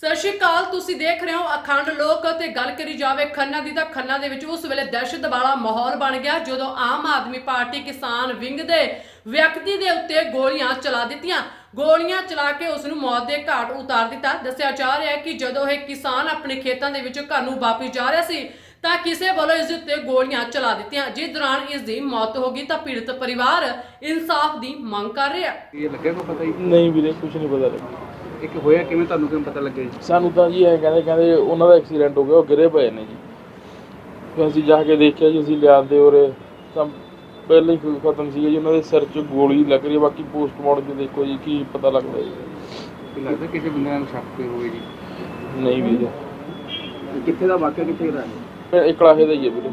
ਸਤਿ ਸ਼੍ਰੀ ਅਕਾਲ ਤੁਸੀਂ ਦੇਖ ਰਹੇ ਹੋ ਅਖੰਡ ਲੋਕ ਤੇ ਗੱਲ ਕਰੀ ਜਾਵੇ ਖੰਨਾ ਦੀ ਤਾਂ ਖੰਨਾ ਦੇ ਵਿੱਚ ਉਸ ਵੇਲੇ ਦਹਿਸ਼ਤ ਵਾਲਾ ਮਾਹੌਲ ਬਣ ਗਿਆ ਜਦੋਂ ਆਮ ਆਦਮੀ ਪਾਰਟੀ ਕਿਸਾਨ ਵਿੰਗ ਦੇ ਵਿਅਕਤੀ ਦੇ ਉੱਤੇ ਗੋਲੀਆਂ ਚਲਾ ਦਿੱਤੀਆਂ। ਗੋਲੀਆਂ ਚਲਾ ਕੇ ਉਸ ਨੂੰ ਮੌਤ ਦੇ ਘਾਟ ਉਤਾਰ ਦਿੱਤਾ। ਦੱਸਿਆ ਜਾ ਰਿਹਾ ਹੈ ਕਿ ਜਦੋਂ ਇਹ ਕਿਸਾਨ ਆਪਣੇ ਖੇਤਾਂ ਦੇ ਵਿੱਚ ਘਰ ਨੂੰ ਵਾਪਸ ਜਾ ਰਿਹਾ ਸੀ ਤਾਂ ਕਿਸੇ ਵੱਲੋਂ ਇਸ ਉੱਤੇ ਗੋਲੀਆਂ ਚਲਾ ਦਿੱਤੀਆਂ। ਜਿਸ ਦੌਰਾਨ ਇਸ ਦੀ ਮੌਤ ਹੋ ਗਈ ਤਾਂ ਪੀੜਤ ਪਰਿਵਾਰ ਇਨਸਾਫ ਦੀ ਮੰਗ ਕਰ ਰਿਹਾ। ਹੈ ਇਹ ਲੱਗਿਆ ਕੋ ਪਤਾ ਹੀ ਨਹੀਂ ਵੀਰੇ ਕੁਝ ਨਹੀਂ ਪਤਾ ਲੱਗਿਆ। ਇੱਕ ਹੋਇਆ ਕਿਵੇਂ ਤੁਹਾਨੂੰ ਕਿਵੇਂ ਪਤਾ ਲੱਗਿਆ ਜੀ? ਸਾਨੂੰ ਤਾਂ ਜੀ ਐਂ ਕਹਿੰਦੇ ਕਹਿੰਦੇ ਉਹਨਾਂ ਦਾ ਐਕਸੀਡੈਂਟ ਹੋ ਗਿਆ ਉਹ ਗਿਰੇ ਪਏ ਨੇ ਜੀ। ਫਿਰ ਅਸੀਂ ਜਾ ਕੇ ਦੇਖਿਆ ਜੀ ਅਸੀਂ ਲਿਆਂਦੇ ਉਰੇ ਤਾਂ ਪਹਿਲਾਂ ਹੀ ਖ- ਖਤਮ ਸੀਗਾ ਜੀ ਉਹਨਾਂ ਦੇ ਸਿਰ 'ਚ ਗੋਲੀ ਲੱਗ ਰਹੀ ਹੈ ਬਾਕੀ ਪੋਸਟਮਾਰਟਮ 'ਚ ਦੇਖੋ ਜੀ ਕੀ ਪਤਾ ਲੱਗਦਾ ਜੀ। ਕੀ ਲੱਗਦਾ ਕਿਸੇ ਬੰਦੇ ਨਾਲ ਸ਼ੱਕ ਕੋਈ ਹੋਵੇ ਜੀ? ਨਹੀਂ ਵੀਰੇ ਕਿੱਥੇ ਦਾ ਵਾਕਿਆ ਕਿੱਥੇ ਦਾ? ਫਿਰ ਇਹ ਕਲਾਹੇ ਦਾ ਹੀ ਹੈ ਵੀਰੇ।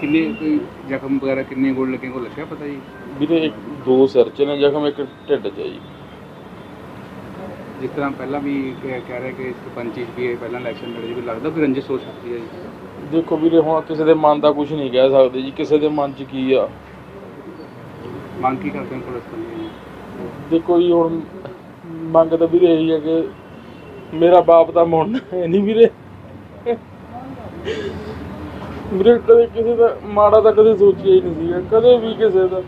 ਕਿੰਨੇ ਕੋਈ ਜ਼ਖਮ ਵਗੈਰਾ ਕਿੰਨੇ ਗੋਲ ਲੱਗੇ ਕੋ ਲੱਗਿਆ ਪਤਾ ਜੀ? ਵੀਰੇ ਇੱਕ ਦੋ ਸਿਰ 'ਚ ਨੇ ਜ਼ਖਮ ਇੱਕ ਢਿੱਡ 'ਚ ਹੈ ਜੀ। ਜਿਸ ਤਰ੍ਹਾਂ ਪਹਿਲਾਂ ਵੀ ਕਹਿ ਕਹਿ ਰਹੇ ਕਿ ਇਸ ਪੰਚੀ ਵੀ ਪਹਿਲਾਂ ਇਲੈਕਸ਼ਨ ਲੜੇ ਜੀ ਕੋਈ ਲੱਗਦਾ ਕੋਈ ਰੰਜਿਸ਼ ਹੋ ਸਕਦੀ ਹੈ ਜੀ? ਦੇਖੋ ਵੀਰੇ ਹੁਣ ਕਿਸੇ ਦੇ ਮਨ ਦਾ ਕੁਝ ਨਹੀਂ ਕਹਿ ਸਕਦੇ ਜੀ ਕਿਸੇ ਦੇ ਮਨ 'ਚ ਕੀ ਆ? ਮੰਗ ਕੀ ਕਰਦੇ ਹੋ ਪੁਲਿਸ ਤੋਂ? ਜੀ ਦੇਖੋ ਜੀ ਹੁਣ ਮੰਗ ਤਾਂ ਵੀਰੇ ਇਹੀ ਹੈ ਕਿ ਮੇਰਾ ਬਾਪ ਦਾ ਮੁੰਡਾ ਹੈ ਨਹੀਂ ਵੀਰੇ। ਵੀਰੇ ਕਦੇ ਕਿਸੇ ਦਾ ਮਾੜਾ ਤਾਂ ਕਦੇ ਸੋਚਿਆ ਹੀ ਨਹੀਂ ਸੀਗਾ ਕਦੇ ਵੀ ਕਿਸੇ ਦਾ।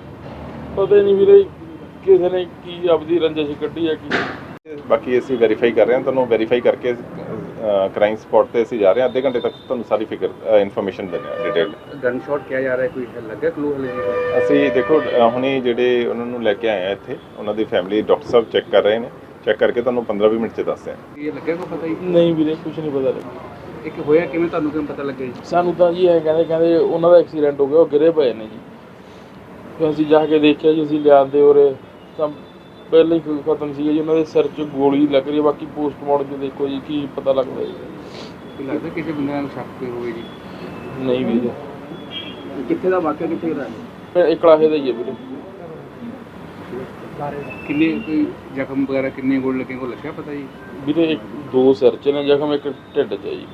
ਪਤਾ ਹੀ ਨਹੀਂ ਵੀਰੇ ਕਿਸੇ ਨੇ ਕੀ ਆਪਦੀ ਰੰਜਿਸ਼ ਕੱਢੀ ਹੈ ਕੀ ਬਾਕੀ ਅਸੀਂ ਵੈਰੀਫਾਈ ਕਰ ਰਹੇ ਹਾਂ ਤੁਹਾਨੂੰ ਵੈਰੀਫਾਈ ਕਰਕੇ ਕ੍ਰਾਈਮ ਸਪੌਟ ਤੇ ਅਸੀਂ ਜਾ ਰਹੇ ਹਾਂ। ਅੱਧੇ ਘੰਟੇ ਤੱਕ ਤੁਹਾਨੂੰ ਸਾਰੀ ਫਿਕਰ ਇਨਫੋਰਮੇਸ਼ਨ ਦਿੰਦੇ ਹਾਂ ਡਿਟੇਲ ਗਨ ਸ਼ਾਟ ਕਿਹਾ ਜਾ ਰਿਹਾ ਕੋਈ ਲੱਗਿਆ ਕਲੂ ਹਲੇ? ਅਸੀਂ ਦੇਖੋ ਹੁਣੇ ਜਿਹੜੇ ਉਹਨਾਂ ਨੂੰ ਲੈ ਕੇ ਆਏ ਆ ਇੱਥੇ ਉਹਨਾਂ ਦੀ ਫੈਮਿਲੀ ਡਾਕਟਰ ਸਾਹਿਬ ਚੈੱਕ ਕਰ ਰਹੇ ਨੇ। ਚੈੱਕ ਕਰਕੇ ਤੁਹਾਨੂੰ 15-20 ਮਿੰਟ ਚ ਦੱਸਦੇ ਹਾਂ ਇਹ ਲੱਗਿਆ ਕੋ ਪਤਾ ਹੀ ਨਹੀਂ ਵੀਰੇ ਕੁਝ ਨਹੀਂ ਪਤਾ ਲੱਗਿਆ। ਇੱਕ ਹੋਇਆ ਕਿਵੇਂ ਤੁਹਾਨੂੰ ਕਿਵੇਂ ਪਤਾ ਲੱਗਿਆ ਜੀ? ਸਾਨੂੰ ਤਾਂ ਜੀ ਐਂ ਕਹਿੰਦੇ ਕਹਿੰਦੇ ਉਹਨਾਂ ਦਾ ਐਕਸੀਡੈਂਟ ਹੋ ਗਿਆ ਉਹ ਗਿਰੇ ਪਏ ਨੇ ਜੀ। ਫਿਰ ਅਸੀਂ ਜਾ ਕੇ ਦੇਖਿਆ ਜੀ ਅਸੀਂ ਲਿਆਂਦੇ ਉਰੇ ਤਾਂ ਪਹਿਲਾਂ ਹੀ ਖ- ਖਤਮ ਸੀਗਾ ਜੀ ਉਹਨਾਂ ਦੇ ਸਿਰ 'ਚ ਗੋਲੀ ਲੱਗ ਰਹੀ ਹੈ ਬਾਕੀ ਪੋਸਟਮਾਰਟਮ 'ਚ ਦੇਖੋ ਜੀ ਕੀ ਪਤਾ ਲੱਗਦਾ ਜੀ। ਕੀ ਲੱਗਦਾ ਕਿਸੇ ਬੰਦੇ ਨਾਲ ਸ਼ੱਕ ਕੋਈ ਹੋਵੇ ਜੀ। ਨਹੀਂ ਵੀਰੇ ਕਿੱਥੇ ਦਾ ਵਾਕਿਆ ਕਿੱਥੇ ਦਾ ਫਿਰ ਇਹ ਕਲਾਹੇ ਦਾ ਹੀ ਹੈ ਵੀਰੇ। ਕਿੰਨੇ ਕੋਈ ਜ਼ਖਮ ਵਗੈਰਾ ਕਿੰਨੇ ਗੋਲ ਲੱਗੇ ਕੋ ਲੱਗਿਆ ਪਤਾ ਜੀ? ਵੀਰੇ ਇੱਕ ਦੋ ਸਿਰ 'ਚ ਨੇ ਜ਼ਖਮ ਇੱਕ ਢਿੱਡ 'ਚ ਹੈ ਜੀ।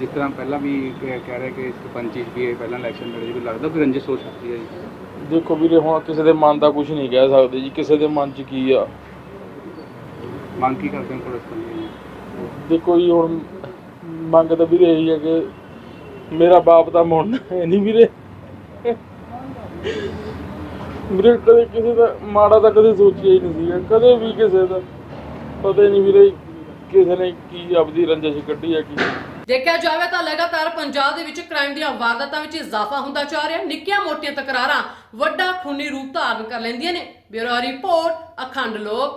ਜਿਸ ਤਰ੍ਹਾਂ ਪਹਿਲਾਂ ਵੀ ਕਹਿ ਕਹਿ ਰਹੇ ਕਿ ਇਸ ਪੰਚੀ ਵੀ ਹੈ ਪਹਿਲਾਂ ਇਲੈਕਸ਼ਨ ਲੜੇ ਜੀ ਲੱਗਦਾ ਕੋਈ ਰੰਜਿਸ਼ ਹੋ ਸਕਦੀ ਹੈ ਜੀ? ਦੇਖੋ ਵੀਰੇ ਹੁਣ ਕਿਸੇ ਦੇ ਮਨ ਦਾ ਕੁਝ ਨਹੀਂ ਕਹਿ ਸਕਦੇ ਜੀ ਕਿਸੇ ਦੇ ਮਨ 'ਚ ਕੀ ਆ? ਮੰਗ ਕੀ ਕਰਦੇ ਹੋ ਪੁਲਿਸ ਤੋਂ? ਜੀ ਦੇਖੋ ਜੀ ਹੁਣ ਮੰਗ ਤਾਂ ਵੀਰੇ ਇਹੀ ਹੈ ਕਿ ਮੇਰਾ ਬਾਪ ਦਾ ਮੁੰਡਾ ਹੈ ਨਹੀਂ ਵੀਰੇ। ਵੀਰੇ ਕਦੇ ਕਿਸੇ ਦਾ ਮਾੜਾ ਤਾਂ ਕਦੇ ਸੋਚਿਆ ਹੀ ਨਹੀਂ ਸੀਗਾ ਕਦੇ ਵੀ ਕਿਸੇ ਦਾ। ਪਤਾ ਹੀ ਨਹੀਂ ਵੀਰੇ ਕਿਸੇ ਨੇ ਕੀ ਆਪਦੀ ਰੰਜਿਸ਼ ਕੱਢੀ ਹੈ ਕੀ ਦੇਖਿਆ ਜਾਵੇ ਤਾਂ ਲਗਾਤਾਰ ਪੰਜਾਬ ਦੇ ਵਿੱਚ ਕ੍ਰਾਈਮ ਦੀਆਂ ਵਾਰਦਾਤਾਂ ਵਿੱਚ ਇਜ਼ਾਫਾ ਹੁੰਦਾ ਜਾ ਰਿਹਾ। ਨਿੱਕੀਆਂ ਮੋਟੀਆਂ ਤਕਰਾਰਾਂ ਵੱਡਾ ਖੂਨੀ ਰੂਪ ਧਾਰਨ ਕਰ ਲੈਂਦੀਆਂ ਨੇ। ਬਿਊਰੋ ਰਿਪੋਰਟ, ਅਖੰਡ ਲੋਕ।